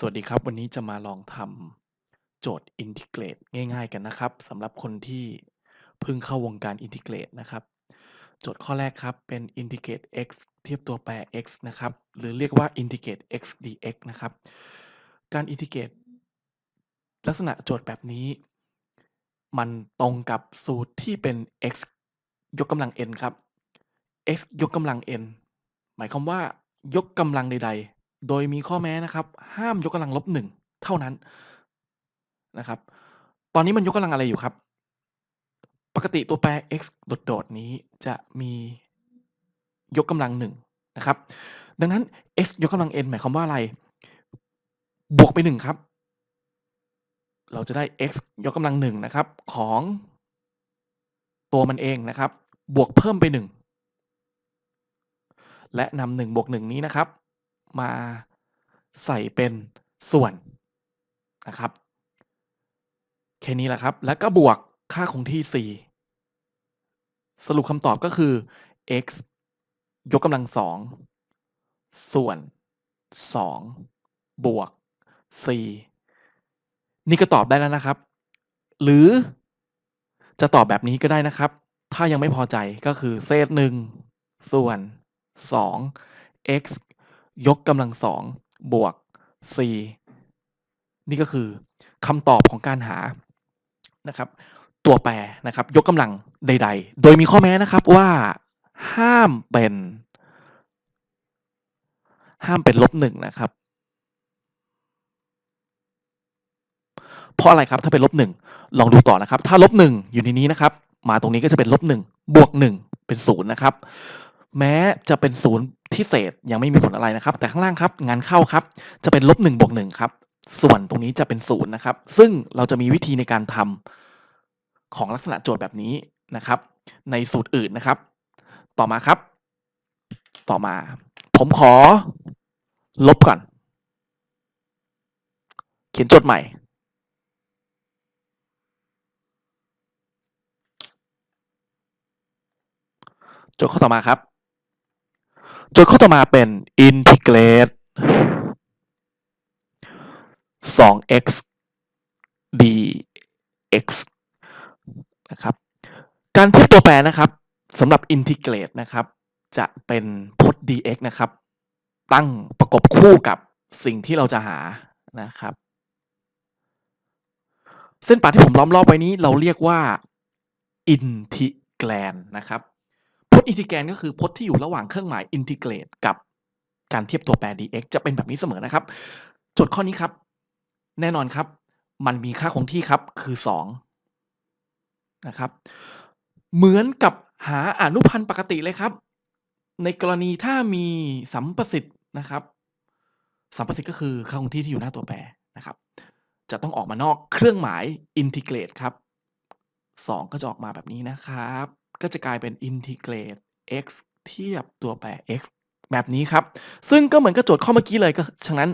สวัสดีครับ วันนี้จะมาลองทำโจทย์อินทิเกรตง่าย ๆ กันนะครับสำหรับคนที่เพิ่งเข้าวงการอินทิเกรตนะครับ โจทย์ข้อแรกครับเป็นอินทิเกรต x เทียบตัวแปร x นะครับ หรือเรียกว่าอินทิเกรต x dx นะครับ การอินทิเกรตลักษณะโจทย์แบบนี้ มันตรงกับสูตรที่เป็น x ยกกำลัง n ครับ x ยกกำลัง n หมายความว่ายกกำลังใด ๆ โดยมีข้อแม้นะครับ ห้ามยกกำลังลบหนึ่งเท่านั้นนะครับ ตอนนี้มันยกกำลังอะไรอยู่ครับ ปกติตัวแปร x โดดๆนี้จะมียกกำลังหนึ่งนะครับ ดังนั้น x ยกกำลัง n หมายความว่าอะไร บวกไปหนึ่งครับ เราจะได้ x ยกกำลังหนึ่งนะครับ ของตัวมันเองนะครับ บวกเพิ่มไปหนึ่งและนำหนึ่งบวกหนึ่งนี้นะครับ มาใส่เป็นส่วนนะครับแค่นี้แหละครับ แล้วก็บวกค่าคงที่ 4 สรุปคำตอบก็คือ x ยกกำลังสองส่วน 2 บวก 4 นี่ก็ตอบได้แล้วนะครับ หรือจะตอบแบบนี้ก็ได้นะครับ ถ้ายังไม่พอใจก็คือเศษหนึ่งส่วน 2 x ยกกำลังสองบวก4นี่ก็คือคำตอบของการหานะครับ ตัวแปรนะครับ ยกกำลังใด ๆ โดยมีข้อแม้นะครับว่าห้ามเป็น ห้ามเป็นลบหนึ่งนะครับ เพราะอะไรครับถ้าเป็นลบหนึ่งลองดูต่อนะครับ ถ้าลบหนึ่งอยู่ในนี้นะครับ มาตรงนี้ก็จะเป็นลบหนึ่งบวกหนึ่งเป็นศูนย์นะครับ แม้จะเป็นศูนย์ที่เศษยังไม่มีผลอะไรนะครับ แต่ข้างล่างครับงานเข้าครับ จะเป็นลบหนึ่งบวกหนึ่งครับ ส่วนตรงนี้จะเป็นศูนย์นะครับ ซึ่งเราจะมีวิธีในการทำของลักษณะโจทย์แบบนี้นะครับ ในสูตรอื่นนะครับ ต่อมาครับ ต่อมา ผมขอ ลบก่อน เขียนโจทย์ใหม่โจทย์ข้อต่อมาครับ โจทย์ข้อต่อมาเป็น integrate 2x dx นะครับ การเทียบตัวแปรนะครับสำหรับ integrate นะครับ จะเป็นพจน์ dx นะครับ ตั้งประกบคู่กับสิ่งที่เราจะหานะครับ เส้นปาที่ผมล้อมรอบไว้นี้เราเรียกว่า integrand นะครับ พจน์ integrand ก็คือพจน์ที่อยู่ระหว่างเครื่องหมาย integrate กับการเทียบตัวแปร dx จะเป็นแบบนี้เสมอนะครับจทย์ข้อนี้ครับ แน่นอนครับ มันมีค่าคงที่ครับคือ2นะครับเหมือนกับหาอนุพันธ์ปกติเลยครับ ในกรณีถ้ามีสัมประสิทธิ์นะครับ สัมประสิทธิ์ก็คือค่าคงที่ที่อยู่หน้าตัวแปรนะครับ จะต้องออกมานอกเครื่องหมาย integrate ครับ 2 ก็จะออกมาแบบนี้นะครับ ก็จะกลายเป็น integrate x เทียบตัวแปร x แบบนี้ครับ ซึ่งก็เหมือนกับโจทย์ข้อเมื่อกี้เลยก็ฉะนั้น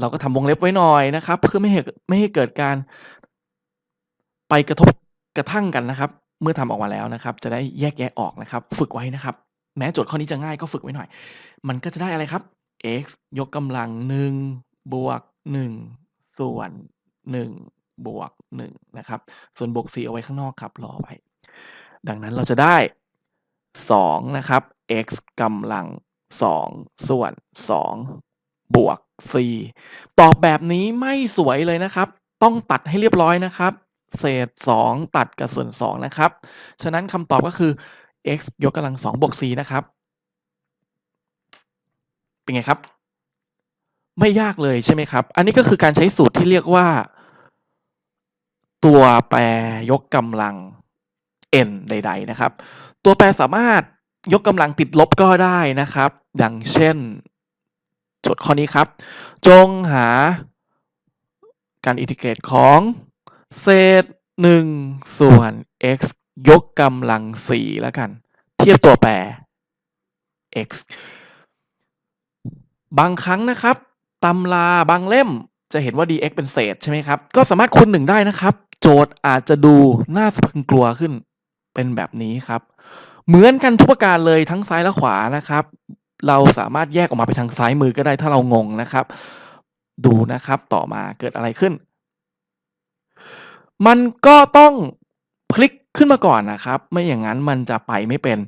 เราก็ทำวงเล็บไว้หน่อยนะครับ เพื่อไม่ให้ไม่ให้เกิดการไปกระทบกระทั่งกันนะครับ เมื่อทำออกมาแล้วนะครับ จะได้แยกแยะออกนะครับ ฝึกไว้นะครับ แม้โจทย์ข้อนี้จะง่ายก็ฝึกไว้หน่อย มันก็จะได้อะไรครับ x ยกกำลัง1บวก1ส่วน1บวก1นะครับ ส่วนบวก4เอาไว้ข้างนอกครับรอไว้ ดังนั้นเราจะได้2นะครับ x กำลัง 2 ส่วน 2 บวก4ตอบแบบนี้ไม่สวยเลยนะครับ ต้องตัดให้เรียบร้อยนะครับ เศษ 2 ตัดกับส่วน 2 นะครับ ฉะนั้นคำตอบก็คือ x ยกกำลัง 2 บวก4นะครับ เป็นไงครับ ไม่ยากเลยใช่ไหมครับ อันนี้ก็คือการใช้สูตรที่เรียกว่า ตัวแปรยกกำลัง n ใด ๆ นะครับ ตัวแปรสามารถยกกำลังติดลบก็ได้นะครับ ดังเช่นโจทย์ข้อนี้ครับ จงหาการอินทิเกรตของเศษ 1 ส่วน x ยกกำลัง 4 แล้วกัน เทียบตัวแปร x บางครั้งนะครับตำราบางเล่มจะเห็นว่า dx เป็นเศษใช่ไหมครับ ก็สามารถคูณหนึ่งได้นะครับ โจทย์อาจจะดูน่าสะพรึงกลัวขึ้น เป็นแบบนี้ครับ เหมือนกันทุกประการเลยทั้งซ้ายและขวานะครับ เราสามารถแยกออกมาไปทางซ้ายมือก็ได้ถ้าเรางงนะครับ ดูนะครับต่อมาเกิดอะไรขึ้น มันก็ต้องพลิกขึ้นมาก่อนนะครับ ไม่อย่างนั้นมันจะไปไม่เป็น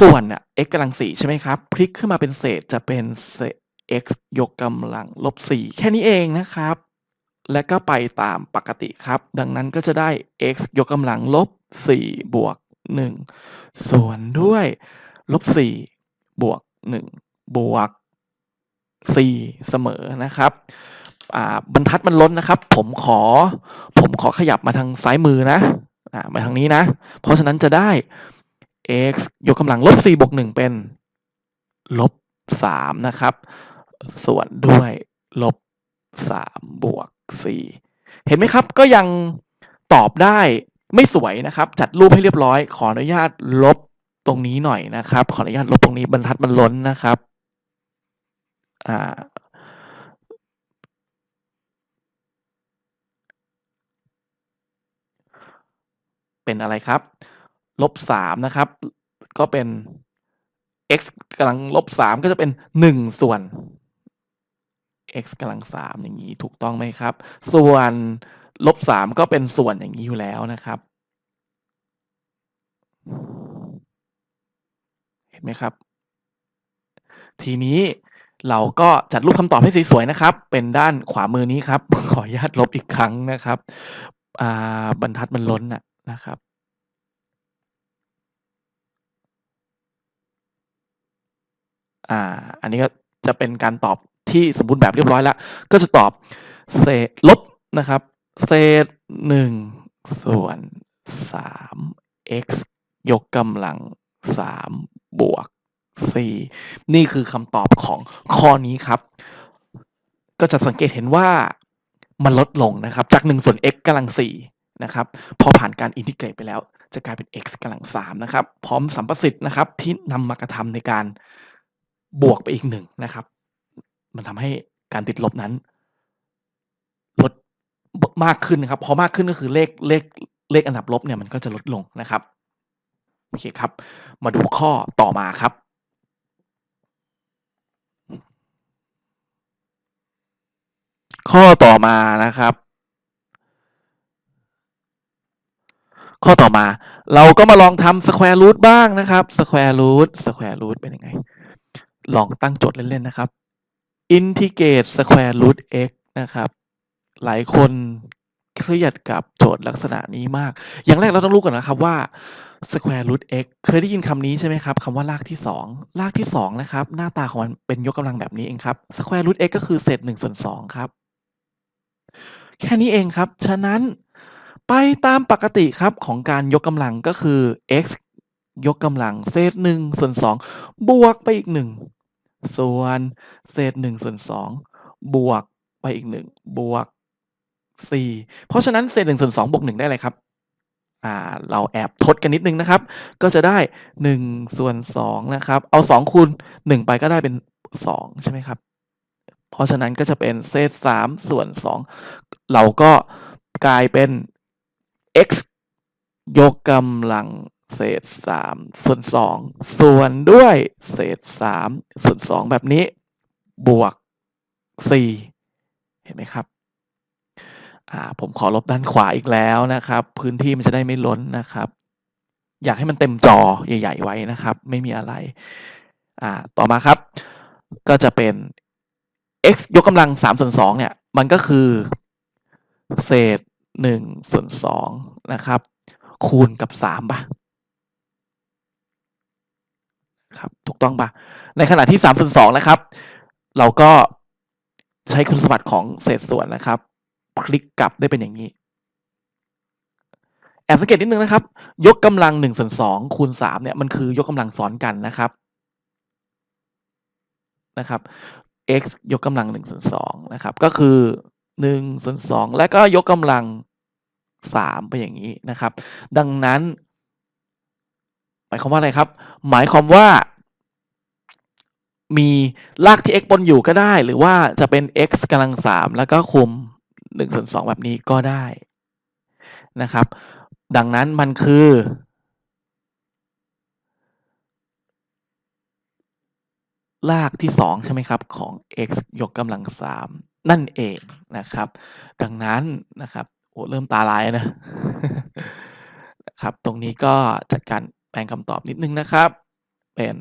ส่วนน่ะ x กำลัง4ใช่ไหมครับ พลิกขึ้นมาเป็นเศษจะเป็นเศษ x ยกกำลังลบ4แค่นี้เองนะครับ และก็ไปตามปกติครับ ดังนั้นก็จะได้ x ยกกำลังลบ 4 บวก 1 ส่วนด้วยลบ4บวก 1 บวก 4 เสมอนะครับบรรทัดมันล้นนะครับ ผมขอ ผมขอขยับมาทางซ้ายมือนะอามาทางนี้นะ เพราะฉะนั้นจะได้ x ยกกำลังลบ4บวก 1 เป็นลบ3นะครับ ส่วนด้วยลบ3บวก4เห็นไหมครับ ก็ยังตอบได้ ไม่สวยนะครับ จัดรูปให้เรียบร้อย ขออนุญาตลบตรงนี้หน่อยนะครับ ขออนุญาตลบตรงนี้บรรทัดมันล้นนะครับอ่าเป็นอะไรครับ ลบ3นะครับ ก็เป็น x กำลังลบ3ก็จะเป็น1ส่วน x กำลัง3อย่างนี้ถูกต้องไหมครับ ส่วน ลบ3ก็เป็นส่วนอย่างนี้อยู่แล้วนะครับ เห็นไหมครับ ทีนี้เราก็จัดรูปคำตอบให้สวยๆนะครับ เป็นด้านขวามือนี้ครับ ขออนุญาตลบอีกครั้งนะครับบรรทัดมันล้นน่ะนะครับอ่า อันนี้ก็จะเป็นการตอบที่สมบูรณ์แบบเรียบร้อยแล้ว ก็จะตอบเศษลบนะครับ เศษ1ส่วน3 x ยกกำลัง3บวก4นี่คือคำตอบของข้อนี้ครับ ก็จะสังเกตเห็นว่ามันลดลงนะครับ จาก1ส่วน x กำลัง4นะครับ พอผ่านการอินทิเกรตไปแล้ว จะกลายเป็น x กำลัง3นะครับ พร้อมสัมประสิทธิ์นะครับ ที่นำมากระทำในการบวกไปอีก1นะครับ มันทำให้การติดลบนั้น มากขึ้นนะครับ พอมากขึ้นก็คือเลขเลขเลขอันดับลบเนี่ยมันก็จะลดลงนะครับโอเคครับ มาดูข้อต่อมาครับข้อต่อมานะครับ ข้อต่อมา เราก็มาลองทำ square root บ้างนะครับ square root square root เป็นยังไง ลองตั้งโจทย์เล่น ๆ นะครับ integrate square root x นะครับ หลายคนเครียดกับโจทย์ลักษณะนี้มาก อย่างแรกเราต้องรู้ก่อนนะครับว่า square root x เคยได้ยินคำนี้ใช่ไหมครับคำว่ารากที่ 2 รากที่2นะครับหน้าตาของมันเป็นยกกำลังแบบนี้เองครับ square root x ก็คือเศษ1ส่วน2ครับ แค่นี้เองครับ ฉะนั้นไปตามปกติครับของการยกกำลังก็คือ x ยกกำลังเศษ1ส่วน2บวกไปอีก 1 ส่วนเศษ1ส่วน2บวกไปอีก 1 บวก 4เพราะฉะนั้นเศษ1ส่วน2บวก1ได้อะไรครับอ่าเราแอบทดกันนิดนึงนะครับ ก็จะได้1ส่วน2นะครับ เอา2คูณ1ไปก็ได้เป็น2ใช่ไหมครับ เพราะฉะนั้นก็จะเป็นเศษ3ส่วน2เราก็กลายเป็น x ยกกำลังเศษ3ส่วน2ส่วนด้วยเศษ3ส่วน2แบบนี้ บวก4เห็นไหมครับ อ่าผมขอลบด้านขวาอีกแล้วนะครับ พื้นที่มันจะได้ไม่ล้นนะครับ อยากให้มันเต็มจอใหญ่ๆไว้นะครับ ไม่มีอะไรอ่าต่อมาครับ ก็จะเป็น x ยกกำลัง3ส่วน2เนี่ย มันก็คือ เศษ1ส่วน2นะครับ คูณกับ3ป่ะครับถูกต้องป่ะ ในขณะที่3ส่วน2นะครับ เราก็ใช้คุณสมบัติของเศษส่วนนะครับ พลิกกลับได้เป็นอย่างนี้ แอบสังเกตนิดนึงนะครับ ยกกำลัง1ส่วน2คูณ3เนี่ยมันคือยกกำลังซ้อนกันนะครับนะครับ x ยกกำลัง1ส่วน2นะครับ ก็คือ1ส่วน2และก็ยกกำลัง3ไปอย่างนี้นะครับ ดังนั้น หมายความว่าอะไรครับ หมายความว่ามีรากที่ x ปนอยู่ก็ได้ หรือว่าจะเป็น x กำลัง3แล้วก็คุม 1ส่วน2แบบนี้ก็ได้นะครับ ดังนั้นมันคือ รากที่ 2 ใช่ไหมครับ ของ x ยกกำลัง 3 นั่นเองนะครับ ดังนั้นนะครับโอ้เริ่มตาลายนะนะครับ ตรงนี้ก็จัดการแปลงคำตอบนิดนึงนะครับ เป็น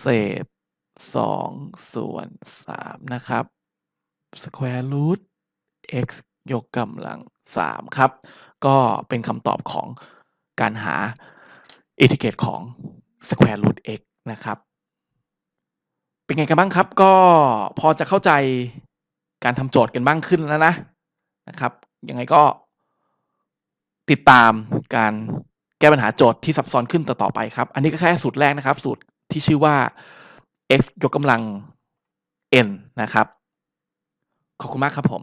เศษ2ส่วน3นะครับ square root x ยกกำลัง3ครับ ก็เป็นคำตอบของการหาอินทิเกรตของ square root x นะครับ เป็นไงกันบ้างครับ ก็พอจะเข้าใจการทำโจทย์กันบ้างขึ้นแล้วนะนะครับ ยังไงก็ติดตามการแก้ปัญหาโจทย์ที่ซับซ้อนขึ้นต่อๆไปครับ อันนี้ก็แค่สูตรแรกนะครับ สูตร ที่ชื่อว่า x ยกกำลัง n นะครับ ขอบคุณมากครับผม